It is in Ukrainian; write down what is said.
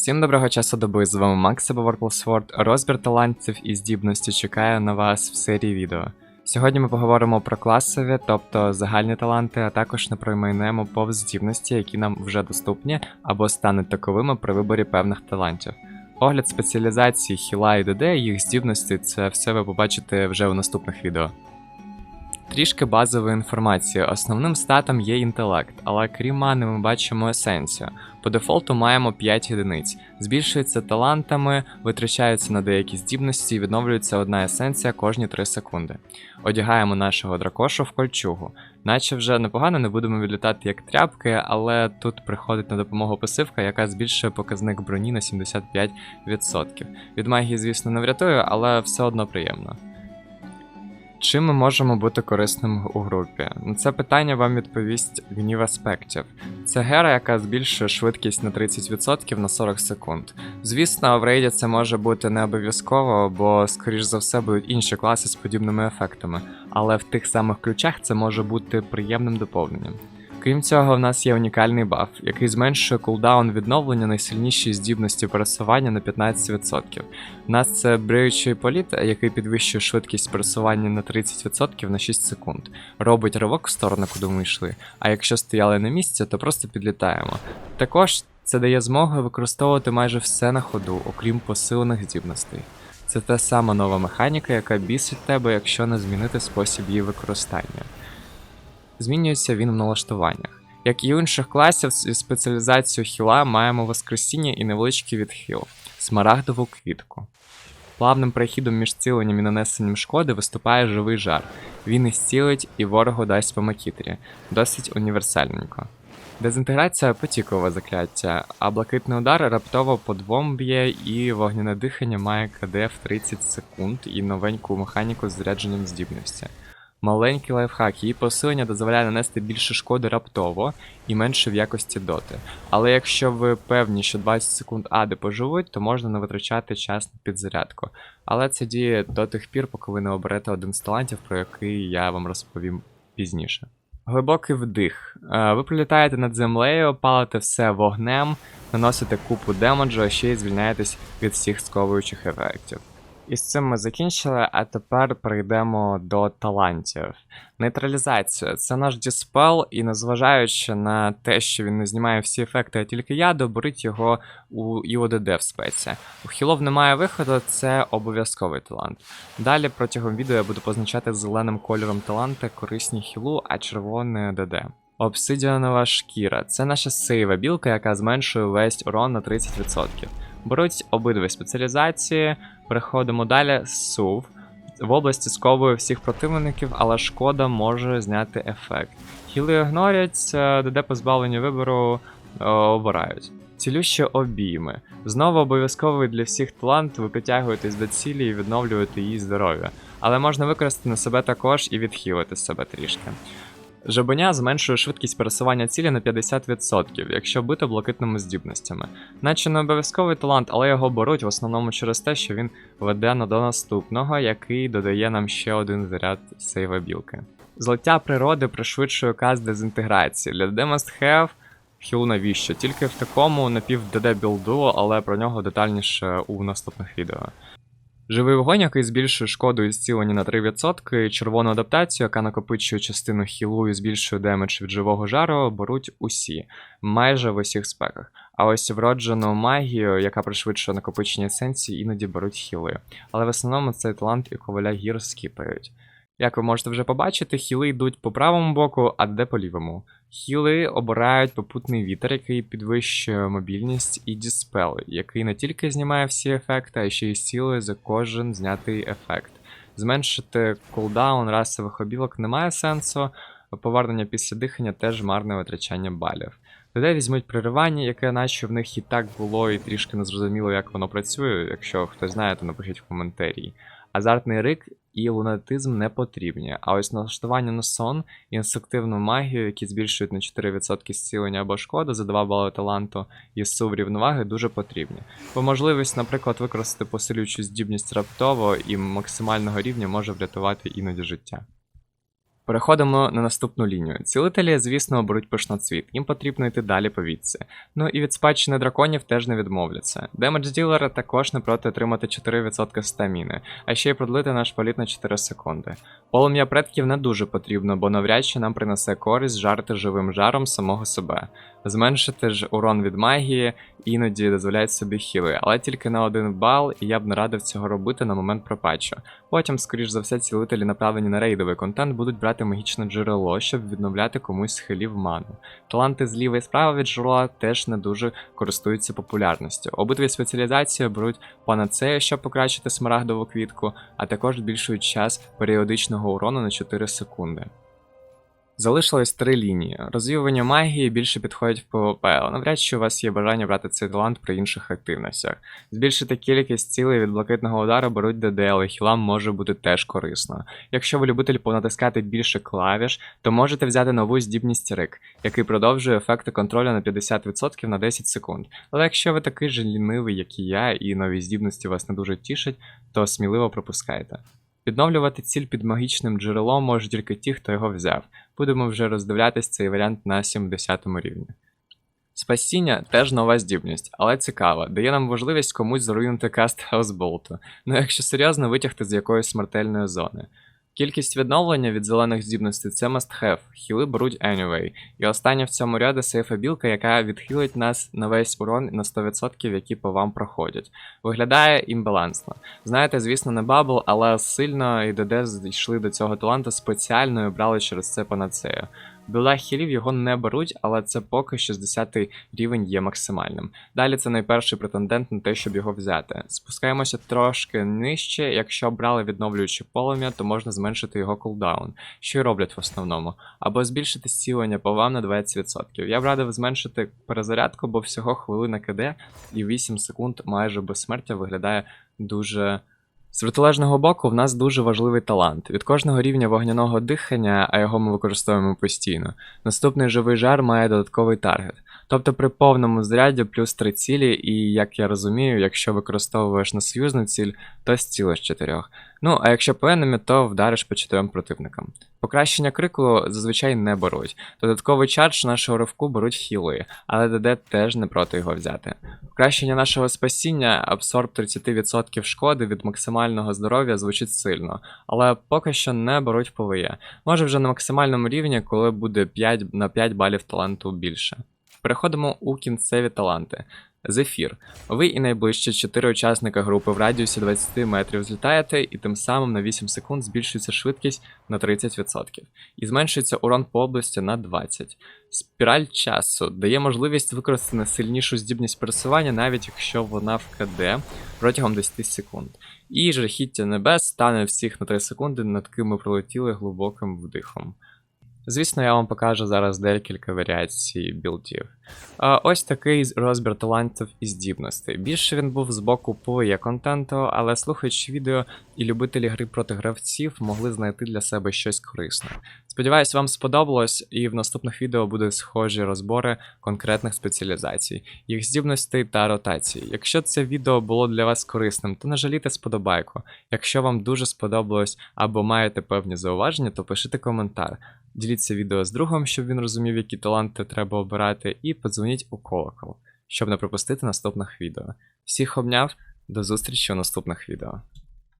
Всім доброго часу доби, з вами Макс або Sword. Розбір талантів і здібності чекає на вас в серії відео. Сьогодні ми поговоримо про класові, тобто загальні таланти, а також не проймайнемо повз здібності, які нам вже доступні або стануть таковими при виборі певних талантів. Огляд спеціалізації хіла і ДД, їх здібності це все ви побачите вже у наступних відео. Трішки базової інформації. Основним статом є інтелект, але крім мани ми бачимо есенцію. По дефолту маємо 5 одиниць. Збільшується талантами, витрачаються на деякі здібності і відновлюється одна есенція кожні 3 секунди. Одягаємо нашого дракошу в кольчугу. Наче вже непогано не будемо відлітати як тряпки, але тут приходить на допомогу пасивка, яка збільшує показник броні на 75%. Від магії, звісно, не врятує, але все одно приємно. Чим ми можемо бути корисним у групі? На це питання вам відповість гнів аспектів. Це гера, яка збільшує швидкість на 30% на 40 секунд. Звісно, в рейді це може бути не обов'язково, бо, скоріш за все, будуть інші класи з подібними ефектами, але в тих самих ключах це може бути приємним доповненням. Крім цього, в нас є унікальний баф, який зменшує кулдаун відновлення найсильнішої здібності пересування на 15%. У нас це бриючий політ, який підвищує швидкість пересування на 30% на 6 секунд. Робить ривок в сторону, куди ми йшли. А якщо стояли на місці, то просто підлітаємо. Також це дає змогу використовувати майже все на ходу, окрім посилених здібностей. Це та сама нова механіка, яка бісить тебе, якщо не змінити спосіб її використання. Змінюється він в налаштуваннях. Як і у інших класів, зі спеціалізацією хіла маємо воскресіння і невеличкий відхил, смарагдову квітку. Плавним перехідом між ціленням і нанесенням шкоди виступає живий жар. Він і зцілить і ворогу дасть по макітрі. Досить універсальненько. Дезінтеграція потікове закляття, а блакитний удар раптово по двом б'є, і вогняне дихання має КД в 30 секунд і новеньку механіку з зарядженням здібності. Маленький лайфхак, її посилення дозволяє нанести більше шкоди раптово і менше в якості доти. Але якщо ви певні, що 20 секунд ади поживуть, то можна не витрачати час на підзарядку. Але це діє до тих пір, поки ви не оберете один з талантів, про який я вам розповім пізніше. Глибокий вдих. Е, Ви прилітаєте над землею, палите все вогнем, наносите купу демеджу, а ще й звільняєтесь від всіх сковуючих ефектів. І з цим ми закінчили, а тепер перейдемо до талантів. Нейтралізація це наш діспел, і незважаючи на те, що він не знімає всі ефекти, а тільки яду, беріть його у ІОДД в спеці. У хілов немає виходу, це обов'язковий талант. Далі протягом відео я буду позначати зеленим кольором таланти корисні хілу, а червоне ДД. Обсидіанова шкіра це наша сейва білка, яка зменшує весь урон на 30%. Беруть обидві спеціалізації, переходимо далі. Сув. В області сковує всіх противників, але шкода може зняти ефект. Хіли ігнорять, е, ДД позбавлення вибору е, обирають. Цілющі обійми. Знову обов'язковий для всіх талант, ви підтягуєтесь до цілі і відновлюєте її здоров'я. Але можна використати на себе також і відхилити себе трішки. Жабеня зменшує швидкість пересування цілі на 50%, якщо бити блакитними здібностями. Наче не обов'язковий талант, але його беруть в основному через те, що він веде на до наступного, який додає нам ще один заряд сейва білки. Злиття природи пришвидшує каз дезінтеграції. Для DD Must Have хіл навіщо? Тільки в такому напів DD білду, але про нього детальніше у наступних відео. Живий вогонь, який збільшує шкоду і зцілення на 3%, червону адаптацію, яка накопичує частину хілу і збільшує демедж від живого жару, беруть усі, майже в усіх спеках. А ось вроджену магію, яка пришвидшує накопичення есенції, іноді беруть хіли. Але в основному цей талант і коваля гір скіпають. Як ви можете вже побачити, хіли йдуть по правому боку, а де по лівому. Хіли обирають попутний вітер, який підвищує мобільність, і діспел, який не тільки знімає всі ефекти, а ще й сілує за кожен знятий ефект. Зменшити кулдаун расових обілок немає сенсу, повернення після дихання теж марне витрачання балів. Людей візьмуть приривання, яке наче в них і так було, і трішки незрозуміло, як воно працює. Якщо хтось знає, то напишіть в коментарі. Азартний рик і лунатизм не потрібні. А ось налаштування на сон і інстинктивну магію, які збільшують на 4% зцілення або шкоди за 2 бали таланту і сув рівноваги, дуже потрібні. Бо можливість, наприклад, використати посилюючу здібність раптово і максимального рівня може врятувати іноді життя. Переходимо на наступну лінію. Цілителі, звісно, беруть пишноцвіт, їм потрібно йти далі по вітці. Ну і від спадщини драконів теж не відмовляться. Демедж ділера також не проти отримати 4% стаміни, а ще й продлити наш політ на 4 секунди. Полум'я предків не дуже потрібно, бо навряд чи нам принесе користь жарти живим жаром самого себе. Зменшити ж урон від магії іноді дозволяють собі хіли, але тільки на один бал, і я б не радив цього робити на момент пропатчу. Потім, скоріш за все, цілителі направлені на рейдовий контент будуть брати магічне джерело, щоб відновляти комусь з хилів ману. Таланти зліва і справа від джерела теж не дуже користуються популярністю. Обидві спеціалізації беруть панацею, щоб покращити смарагдову квітку, а також збільшують час періодичного урону на 4 секунди. Залишилось три лінії. Розвіювання магії більше підходять в PvP, але навряд чи у вас є бажання брати цей талант при інших активностях. Збільшити кількість цілей від блакитного удару беруть ДД, але хілам може бути теж корисно. Якщо ви любитель понатискати більше клавіш, то можете взяти нову здібність Рик, який продовжує ефекти контролю на 50% на 10 секунд. Але якщо ви такий же лінивий, як і я, і нові здібності вас не дуже тішать, то сміливо пропускайте. Відновлювати ціль під магічним джерелом можуть тільки ті, хто його взяв. Будемо вже роздивлятись цей варіант на 70 рівні. Спасіння теж нова здібність, але цікава, дає нам можливість комусь заруйнути каст Хаусболту, ну якщо серйозно витягти з якоїсь смертельної зони. Кількість відновлення від зелених здібностей це must have, хіли беруть anyway. І остання в цьому ряду сейфа білка, яка відхилить нас на весь урон на 100%, які по вам проходять. Виглядає імбалансно. Знаєте, звісно, не бабл, але сильно і ДД зійшли до цього таланту спеціально і обрали через це панацею. Біла хілів його не беруть, але це поки 60 рівень є максимальним. Далі це найперший претендент на те, щоб його взяти. Спускаємося трошки нижче. Якщо брали відновлююче полум'я, то можна зменшити його кулдаун, що й роблять в основному, або збільшити зцілення по вам на 20%. Я б радив зменшити перезарядку, бо всього хвилина КД і 8 секунд майже безсмертя виглядає дуже. З протилежного боку, в нас дуже важливий талант. Від кожного рівня вогняного дихання, а його ми використовуємо постійно. Наступний живий жар має додатковий таргет. Тобто при повному заряді плюс 3 цілі, і як я розумію, якщо використовуєш на союзну ціль, то зцілиш 4. Ну, а якщо по енемі, то вдариш по 4 противникам. Покращення крику зазвичай не беруть. Додатковий чардж нашого ривку беруть хіли, але ДД теж не проти його взяти. Покращення нашого спасіння, абсорб 30% шкоди від максимального здоров'я звучить сильно, але поки що не беруть ПВЕ. Може вже на максимальному рівні, коли буде 5 на 5 балів таланту більше. Переходимо у кінцеві таланти. Зефір. Ви і найближчі 4 учасника групи в радіусі 20 метрів злітаєте, і тим самим на 8 секунд збільшується швидкість на 30%. І зменшується урон по області на 20%. Спіраль часу дає можливість використати найсильнішу здібність пересування, навіть якщо вона в КД протягом 10 секунд. І жахіття небес стане всіх на 3 секунди, над ким ми пролетіли глибоким вдихом. Звісно, я вам покажу зараз декілька варіацій білдів. Ось такий розбір талантів і здібностей. Більше він був з боку PvE контенту, але слухаючи відео і любителі гри проти гравців могли знайти для себе щось корисне. Сподіваюсь, вам сподобалось, і в наступних відео будуть схожі розбори конкретних спеціалізацій, їх здібностей та ротацій. Якщо це відео було для вас корисним, то не сподобайку. Якщо вам дуже сподобалось або маєте певні зауваження, то пишіть коментар. Діліться відео з другом, щоб він розумів, які таланти треба обирати, і подзвоніть у колокол, щоб не пропустити наступних відео. Всіх обняв, до зустрічі у наступних відео.